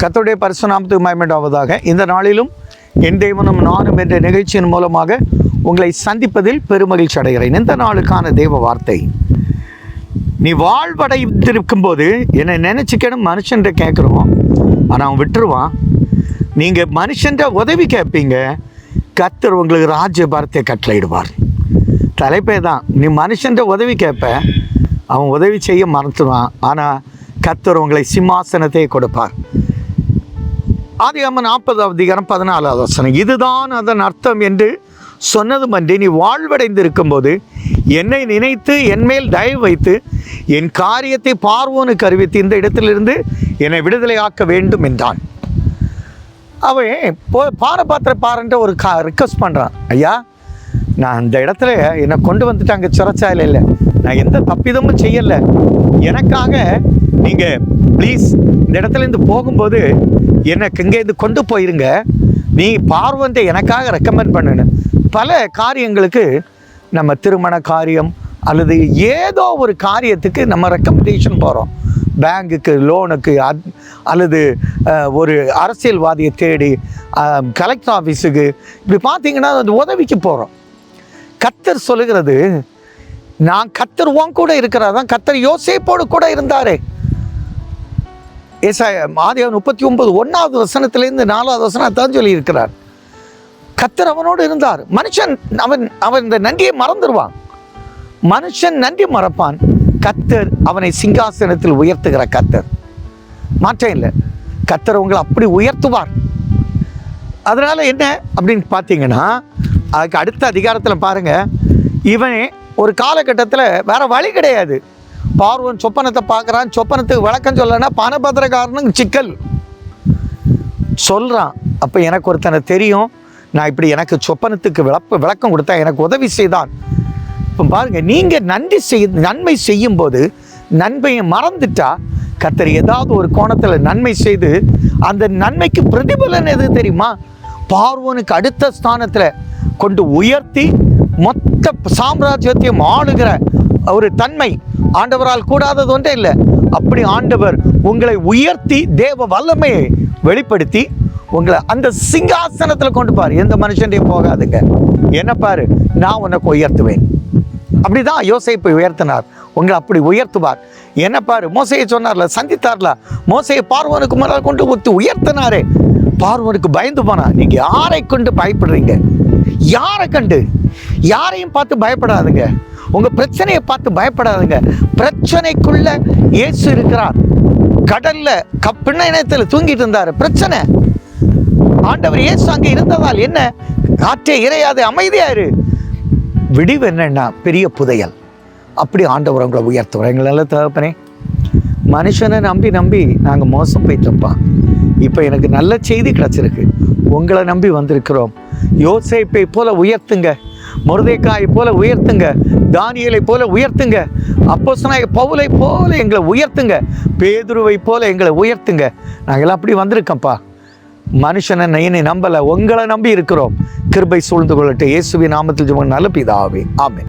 கத்தோடைய பரிசுநாமத்துக்கு மயமேண்டாவதாக இந்த நாளிலும் என் தெய்வனும் நானும் என்ற நிகழ்ச்சியின் மூலமாக உங்களை சந்திப்பதில் பெருமகிழ்ச்சி அடைகிறேன். இந்த நாளுக்கான தெய்வ வார்த்தை. நீ வாழ்வடைந்திருக்கும் போது என்னை நினச்சிக்கணும் மனுஷன்ட்ட கேட்குறோம். ஆனால் அவன் விட்டுருவான். நீங்கள் மனுஷன்ட்ட உதவி கேட்பீங்க. கத்தர் உங்களுக்கு ராஜ்ய பாரத்தை கட்டளையிடுவார். தலைப்பே தான். நீ மனுஷன்ட்ட உதவி கேட்ப அவன் உதவி செய்ய மறந்துடுவான் ஆனால் கத்தர் உங்களை சிம்மாசனத்தை கொடுப்பார். ஆதிகாம நாற்பது அதிகாரம் பதினாலாவது வசனம். இதுதான் அதன் அர்த்தம் என்று சொன்னதும் அன்றி நீ வாழ்வடைந்து இருக்கும்போது என்னை நினைத்து என் மேல் தயவு வைத்து என் காரியத்தை பார்வோனுக்கு அறிவித்து இந்த இடத்திலிருந்து என்னை விடுதலை ஆக்க வேண்டும் என்றான். அவன் போ பாரபாத்திர பாருன்ற ஒரு கா ரிக்வஸ்ட் பண்ணுறான் ஐயா நான் அந்த இடத்துல என்னை கொண்டு வந்துட்டு அங்கே சிறச்சாயில் இல்லை. நான் எந்த தப்பிதமும் செய்யலை. எனக்காக நீங்கள் ப்ளீஸ் இந்த இடத்துலேருந்து போகும்போது எனக்கு இங்கேருந்து கொண்டு போயிருங்க. நீ பார்வந்தை எனக்காக ரெக்கமெண்ட் பண்ணணும் பல காரியங்களுக்கு நம்ம திருமண காரியம் அல்லது ஏதோ ஒரு காரியத்துக்கு நம்ம ரெக்கமெண்டேஷன் போகிறோம் பேங்குக்கு லோனுக்கு அத் அல்லது ஒரு அரசியல்வாதியை தேடி கலெக்டர் ஆஃபீஸுக்கு இப்படி பார்த்தீங்கன்னா அது உதவிக்கு போகிறோம் கத்தர் சொல்லுகிறது நான் கத்தர் உன் கூட இருக்கிறாதான் கத்தர் யோசிப்போடு கூட இருந்தாரே. ஏசாய ஆதியார் முப்பத்தி ஒன்பது ஒன்றாவது வசனத்திலேருந்து நாலாவது வசனத்தான் சொல்லி இருக்கிறார் கத்தர் அவனோடு இருந்தார். மனுஷன் அவன் அவன் இந்த நன்றியை மறந்துடுவான் மனுஷன் நன்றி மறப்பான். கத்தர் அவனை சிங்காசனத்தில் உயர்த்துகிற கத்தர். மாற்றம் இல்லை. கத்தர் உங்களை அப்படி உயர்த்துவார். அதனால் என்ன அப்படின்னு பார்த்தீங்கன்னா அதுக்கு அடுத்த அதிகாரத்தில் பாருங்கள் இவன் ஒரு காலகட்டத்தில் வேறு வழி கிடையாது. பார்வன் சொப்பனத்தை பார்க்குறான். சொப்பனத்துக்கு விளக்கம் சொல்லனா பணபத்திரக்காரனும் சிக்கல். சொல்கிறான் அப்போ எனக்கு ஒருத்தனை தெரியும். நான் இப்படி எனக்கு சொப்பனத்துக்கு விளப்ப விளக்கம் கொடுத்தா எனக்கு உதவி செய்தான். இப்போ பாருங்கள் நீங்கள் நன்றி செய் நன்மை செய்யும்போது நன்மையை மறந்துட்டா கத்தர் ஏதாவது ஒரு கோணத்தில் நன்மை செய்து அந்த நன்மைக்கு பிரதிபலன் எது தெரியுமா? பார்வோனுக்கு அடுத்த ஸ்தானத்தில் கொண்டு உயர்த்தி மொத்த சாம்ராஜ்யத்தையும் ஆளுகிற ஒரு தன்மை ஆண்டவரால் கூடாதது ஒன்றே இல்லை. அப்படி ஆண்டவர் உங்களை உயர்த்தி தேவ வல்லமையை வெளிப்படுத்தி உங்களை அந்த சிங்காசனத்தில் கொண்டு பாரு. எந்த மனுஷன்டையும் போகாதுங்க. என்ன பாரு? நான் உனக்கு உயர்த்துவேன். அப்படிதான் யோசேப்பை உயர்த்தினார். உங்களை அப்படி உயர்த்துவார். என்ன பாரு? மோசையை சொன்னார்ல சந்தித்தார்ல. மோசையை பார்வனுக்கு முன்னால் கொண்டு ஒத்து உயர்த்தினாரே. பார்வனுக்கு பயந்து போனா நீங்க யாரை கொண்டு பயப்படுறீங்க? யாரை கண்டு? யாரையும் பார்த்து பயப்படாதுங்க. உங்க பிரச்சனையை பார்த்து பயப்படாதுங்க. பிரச்சனைக்குள்ள இயேசு இருக்கிறார். கடல்ல கப்பிண்ண இனத்தில் தூங்கிட்டு இருந்தாரு. பிரச்சனை. ஆண்டவர் இயேசு அங்கே இருந்ததால் என்ன? காற்றே இறையாது அமைதியாரு விடிவு என்னன்னா பெரிய புதையல். அப்படி ஆண்டவர் உங்களை உயர்த்துவார். எங்களால் தகப்பனே மனுஷனை நம்பி நம்பி நாங்கள் மோசம் போயிட்டோம்ப்பா. இப்போ எனக்கு நல்ல செய்தி கிடச்சிருக்கு. உங்களை நம்பி வந்திருக்கிறோம். யோசிப்பை போல உயர்த்துங்க. முருதைக்காயை போல உயர்த்துங்க தானியலை போல உயர்த்துங்க அப்போஸ்தலனாகிய பவுலை போல எங்களை உயர்த்துங்க பேதுருவை போல எங்களை உயர்த்துங்க. நாங்கள் அப்படி வந்திருக்கோம்ப்பா. மனுஷனை என்னை நம்பலை உங்களை நம்பி இருக்கிறோம். கிருபை சூழ்ந்து கொள்ளட்டு இயேசுவின் நாமத்தில் ஜெபம் நல்ல பிதாவே. ஆமே